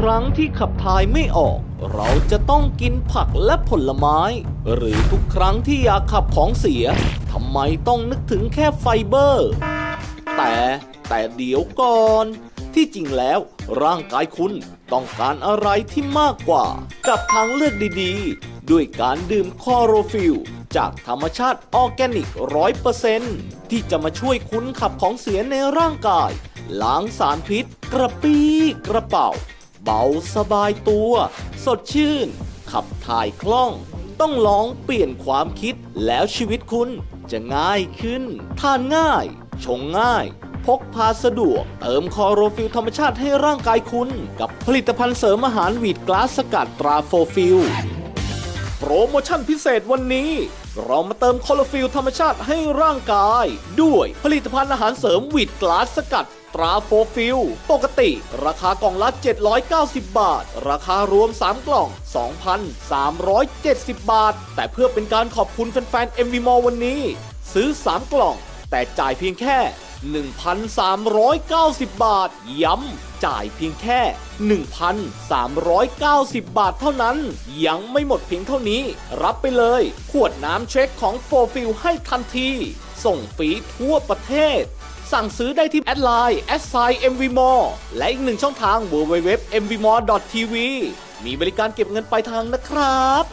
ครั้งที่ขับถ่ายไม่ออก เราจะต้องกินผักและผลไม้ หรือทุกครั้งที่อยากขับของเสียทำไมต้องนึกถึงแค่ไฟเบอร์ แต่แต่เดี๋ยวก่อน ที่จริงแล้วร่างกายคุณต้องการอะไรที่มากกว่า กับทางเลือกดีๆ ด้วยการดื่มคอโรฟิลจากธรรมชาติออร์แกนิกร้อยเปอร์เซนที่จะมาช่วยคุณขับของเสียในร่างกายล้างสารพิษ กระปี้กระเป๋า เบาสบายตัว สดชื่น ขับถ่ายคล่อง ต้องลองเปลี่ยนความคิดแล้วชีวิตคุณจะง่ายขึ้น ทานง่าย ชงง่าย พกพาสะดวก เติมคอโรฟิลธรรมชาติให้ร่างกายคุณ กับผลิตภัณฑ์เสริมอาหารวีดกลาสสกัดตราโฟฟิล โปรโมชั่นพิเศษวันนี้ เรามาเติมคลอโรฟิลธรรมชาติให้ร่างกาย ด้วยผลิตภัณฑ์อาหารเสริมวีดกลาสสกัดตราโฟฟิลปกติ ราคากล่องละ 790 บาท ราคารวม 3 กล่อง 2,370 บาท แต่เพื่อเป็นการขอบคุณแฟนๆ MV m a l l วันนี้ ซื้อ 3 กล่อง แต่จ่ายเพียงแค่ 1,390 บาท ย้ำจ่ายเพียงแค่ 1,390 บาทเท่านั้น ยังไม่หมดเพียงเท่านี้ รับไปเลย ขวดน้ำเช็คของโฟฟิลให้ทันที ส่งฟรีทั่วประเทศ สั่งซื้อได้ที่แอดไลน์แอดไซ MVMore และอีกหนึ่งช่องทาง www.mvmore.tv มีบริการเก็บเงินปลายทางนะครับ